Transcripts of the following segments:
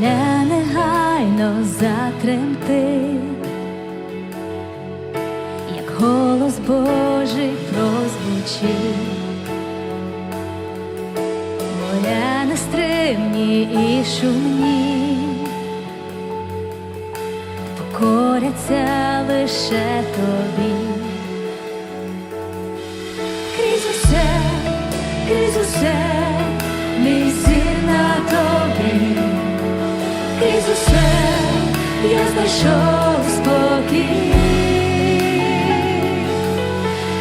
але негайно закремти, як голос Божий прозвучить. Моря нестримні і шумні, покоряться лише тобі. я знайшов спокій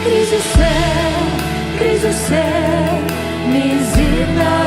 крізь усе, крізь усе, мій зірна.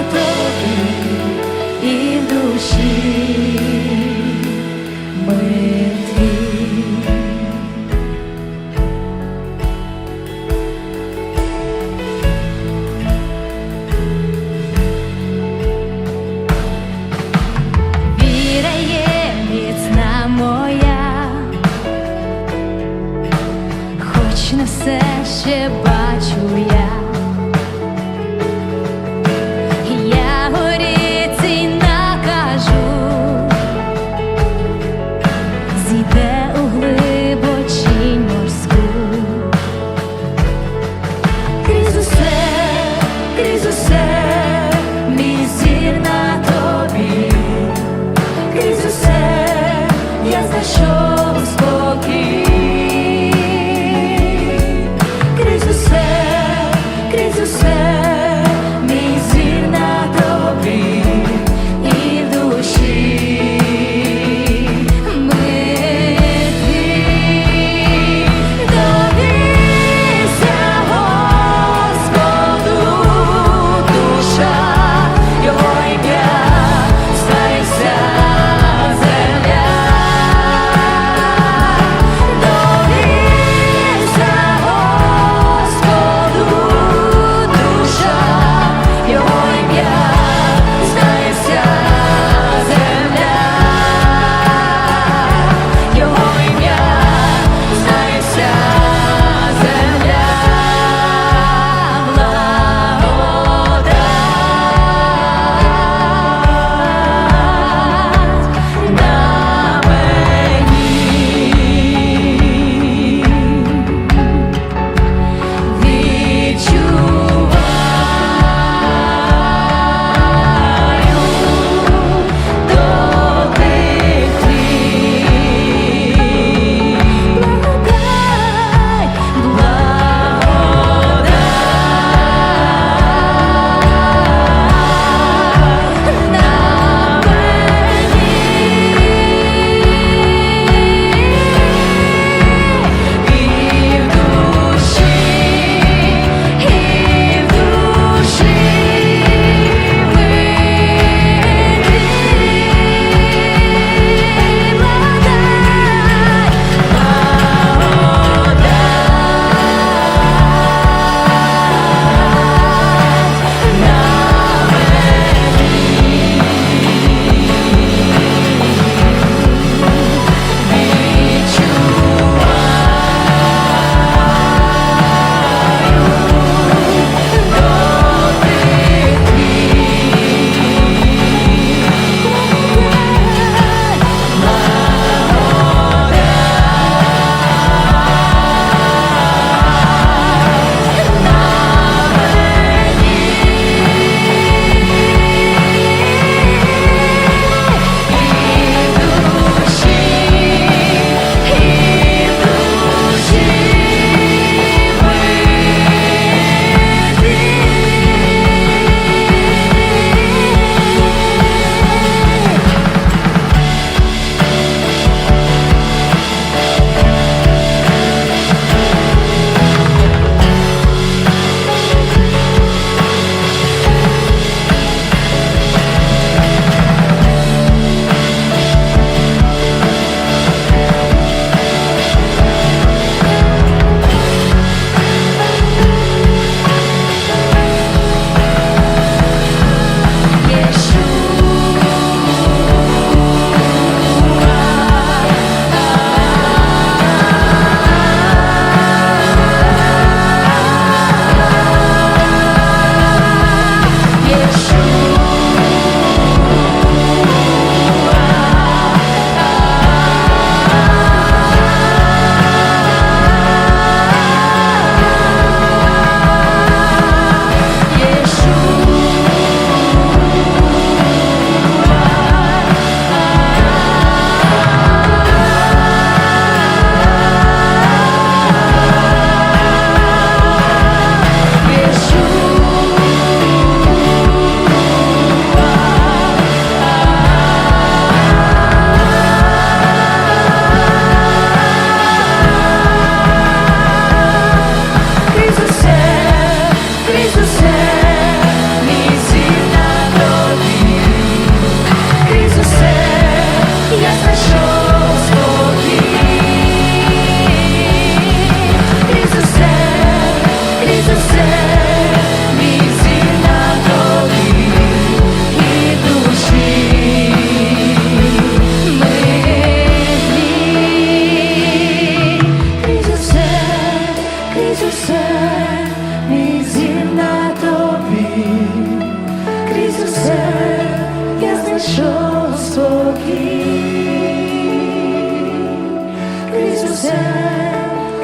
Усе,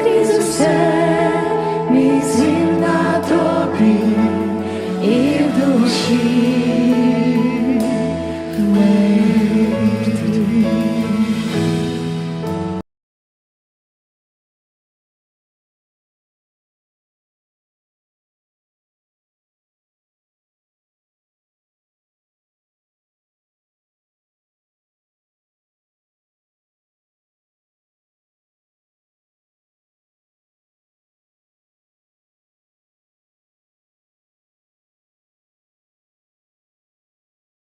крізь усе, мій ціль на тобі і в душі.